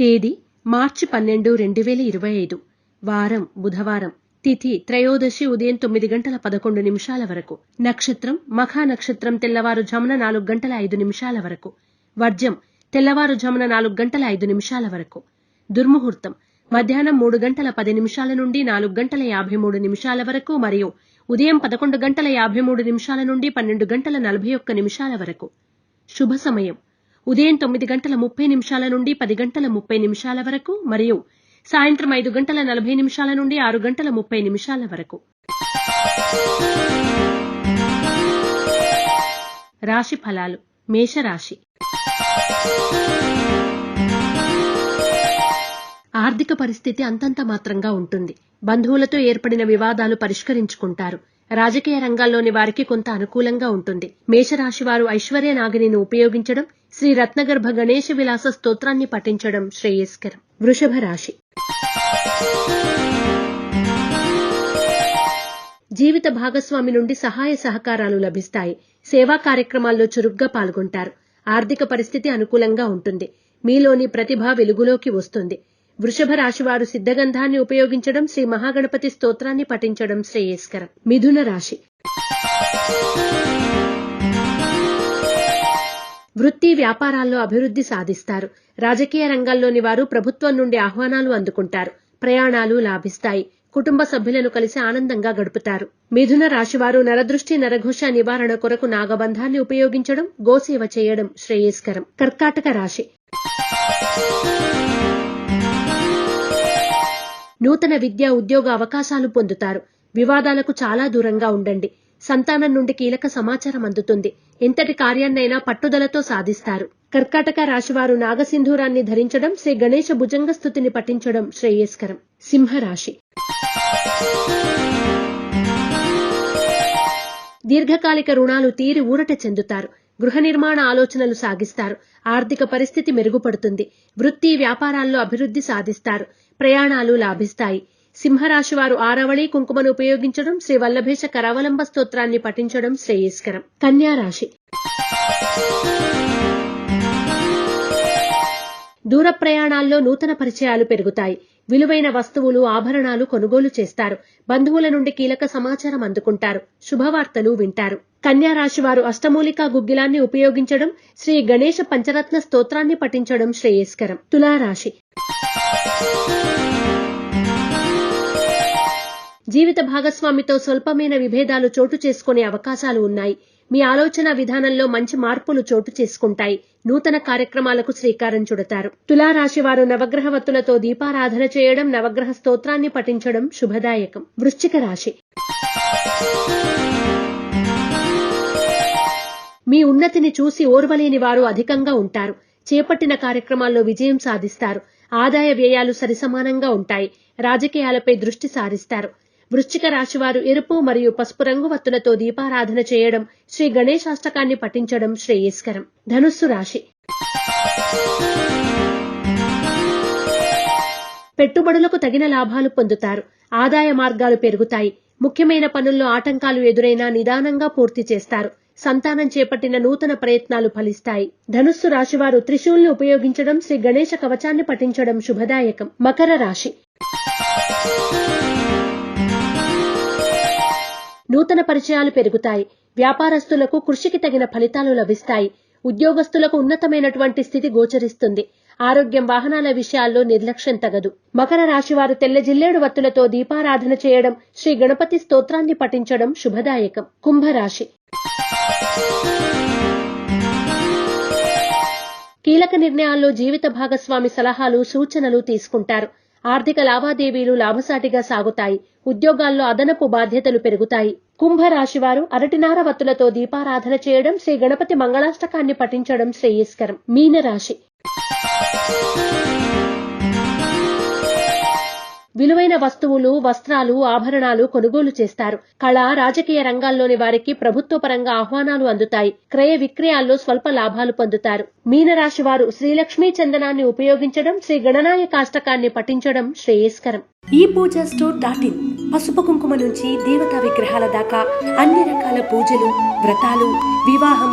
తేదీ మార్చి పన్నెండు రెండు వేల ఇరవై ఐదు. వారం బుధవారం. తిథి త్రయోదశి ఉదయం తొమ్మిది గంటల పదకొండు నిమిషాల వరకు. నక్షత్రం మఖా నక్షత్రం తెల్లవారుజామున నాలుగు గంటల ఐదు నిమిషాల వరకు. వర్జం తెల్లవారుజామున నాలుగు గంటల ఐదు నిమిషాల వరకు. దుర్ముహూర్తం మధ్యాహ్నం మూడు గంటల పది నిమిషాల నుండి నాలుగు గంటల యాభై మూడు నిమిషాల వరకు మరియు ఉదయం పదకొండు గంటల యాభై మూడు నిమిషాల నుండి పన్నెండు గంటల నలభై ఒక్క నిమిషాల వరకు. శుభ సమయం. ఉదయం తొమ్మిది గంటల ముప్పై నిమిషాల నుండి పది గంటల ముప్పై నిమిషాల వరకు మరియు సాయంత్రం ఐదు గంటల నలభై నిమిషాల నుండి ఆరు గంటల ముప్పై నిమిషాల వరకు. రాశి ఫలాలు. మేషరాశి. ఆర్థిక పరిస్థితి అంతంత మాత్రంగా ఉంటుంది. బంధువులతో ఏర్పడిన వివాదాలు పరిష్కరించుకుంటారు. రాజకీయ రంగాల్లోని వారికి కొంత అనుకూలంగా ఉంటుంది. మేషరాశి వారు ఐశ్వర్య నాగిని ఉపయోగించడం శ్రీ రత్నగర్భ గణేష విలాస స్తోత్రాన్ని పఠించడం శ్రేయస్కరం. వృషభ రాశి. జీవిత భాగస్వామి నుండి సహాయ సహకారాలు లభిస్తాయి. సేవా కార్యక్రమాల్లో చురుగ్గా పాల్గొంటారు. ఆర్థిక పరిస్థితి అనుకూలంగా ఉంటుంది. మీలోని ప్రతిభ వెలుగులోకి వస్తుంది. వృషభ రాశివారు సిద్ధగంధాన్ని ఉపయోగించడం శ్రీ మహాగణపతి స్తోత్రాన్ని పఠించడం శ్రేయస్కరం. మిథున రాశి. వృత్తి వ్యాపారాల్లో అభివృద్ధి సాధిస్తారు. రాజకీయ రంగాల్లోని వారు ప్రభుత్వం నుండి ఆహ్వానాలు అందుకుంటారు. ప్రయాణాలు లాభిస్తాయి. కుటుంబ సభ్యులను కలిసి ఆనందంగా గడుపుతారు. మిథున రాశివారు నరదృష్టి నరఘోష నివారణ కొరకు నాగబంధాన్ని ఉపయోగించడం గోసేవ చేయడం శ్రేయస్కరం. కర్కాటక రాశి. నూతన విద్యా ఉద్యోగ అవకాశాలు పొందుతారు. వివాదాలకు చాలా దూరంగా ఉండండి. సంతానం నుండి కీలక సమాచారం అందుతుంది. ఎంతటి కార్యాన్నైనా పట్టుదలతో సాధిస్తారు. కర్కాటక రాశివారు నాగసింధూరాన్ని ధరించడం శ్రీ గణేశ భుజంగ స్థుతిని పఠించడం శ్రేయస్కరం. సింహరాశి. దీర్ఘకాలిక రుణాలు తీరి ఊరట చెందుతారు. గృహ నిర్మాణ ఆలోచనలు సాగిస్తారు. ఆర్థిక పరిస్థితి మెరుగుపడుతుంది. వృత్తి వ్యాపారాల్లో అభివృద్ధి సాధిస్తారు. ప్రయాణాలు లాభిస్తాయి. సింహరాశి వారు ఆరవళి కుంకుమను ఉపయోగించడం శ్రీ వల్లభేష కరావలంబ స్తోత్రాన్ని పఠించడం శ్రేయస్కరం. కన్యా రాశి. దూర ప్రయాణాల్లో నూతన పరిచయాలు పెరుగుతాయి. విలువైన వస్తువులు ఆభరణాలు కొనుగోలు చేస్తారు. బంధువుల నుండి కీలక సమాచారం అందుకుంటారు. శుభవార్తలు వింటారు. కన్యా రాశి వారు అష్టమూలికా గుగ్గిలాన్ని ఉపయోగించడం శ్రీ గణేష పంచరత్న స్తోత్రాన్ని పఠించడం శ్రేయస్కరం. తులారాశి. జీవిత భాగస్వామితో స్వల్పమైన విభేదాలు చోటు చేసుకునే అవకాశాలు ఉన్నాయి. మీ ఆలోచన విధానంలో మంచి మార్పులు చోటు చేసుకుంటాయి. నూతన కార్యక్రమాలకు శ్రీకారం చుడతారు. తులారాశి వారు నవగ్రహవత్తులతో దీపారాధన చేయడం నవగ్రహ స్తోత్రాన్ని పఠించడం శుభదాయకం. వృశ్చిక రాశి. మీ ఉన్నతిని చూసి ఓర్వలేని వారు అధికంగా ఉంటారు. చేపట్టిన కార్యక్రమాల్లో విజయం సాధిస్తారు. ఆదాయ వ్యయాలు సరిసమానంగా ఉంటాయి. రాజకీయాలపై దృష్టి సారిస్తారు. వృశ్చిక రాశివారు ఎరుపు మరియు పసుపు రంగు వత్తులతో దీపారాధన చేయడం శ్రీ గణేశాష్టకాన్ని పఠించడం శ్రేయస్కరం. ధనుస్సు రాశి. పెట్టుబడులకు తగిన లాభాలు పొందుతారు. ఆదాయ మార్గాలు పెరుగుతాయి. ముఖ్యమైన పనుల్లో ఆటంకాలు ఎదురైనా నిదానంగా పూర్తి చేస్తారు. సంతానం చేపట్టిన నూతన ప్రయత్నాలు ఫలిస్తాయి. ధనుస్సు రాశివారు త్రిశూల్ని ఉపయోగించడం శ్రీ గణేశ కవచాన్ని పఠించడం శుభదాయకం. మకర రాశి. నూతన పరిచయాలు పెరుగుతాయి. వ్యాపారస్తులకు కృషికి తగిన ఫలితాలు లభిస్తాయి. ఉద్యోగస్తులకు ఉన్నతమైనటువంటి స్థితి గోచరిస్తుంది. ఆరోగ్యం వాహనాల విషయాల్లో నిర్లక్ష్యం తగదు. మకర రాశి వారు తెల్ల జిల్లేడు వత్తులతో దీపారాధన చేయడం శ్రీ గణపతి స్తోత్రాన్ని పఠించడం శుభదాయకం. కుంభరాశి. కీలక నిర్ణయాల్లో జీవిత భాగస్వామి సలహాలు సూచనలు తీసుకుంటారు. ఆర్థిక లావాదేవీలు లాభసాటిగా సాగుతాయి. ఉద్యోగాల్లో అదనపు బాధ్యతలు పెరుగుతాయి. కుంభరాశివారు అరటినార వత్తులతో దీపారాధన చేయడం శ్రీ గణపతి మంగళాష్టకాన్ని పఠించడం శ్రేయస్కరం. మీనరాశి విలువైన వస్తువులు వస్త్రాలు ఆభరణాలు కొనుగోలు చేస్తారు. కళ రాజకీయ రంగాల్లోని వారికి ప్రభుత్వ పరంగా ఆహ్వానాలు అందుతాయి. క్రయ విక్రయాల్లో స్వల్ప లాభాలు పొందుతారు. మీనరాశి వారు శ్రీలక్ష్మీ చందనాన్ని ఉపయోగించడం శ్రీ గణనాయకాష్టకాన్ని పఠించడం శ్రేయస్కరం. ఈ పూజా స్టోర్ డాట్ ఇన్ పసుపు కుంకుమ నుంచి దేవతా విగ్రహాల దాకా అన్ని రకాల పూజలు వ్రతాలు వివాహం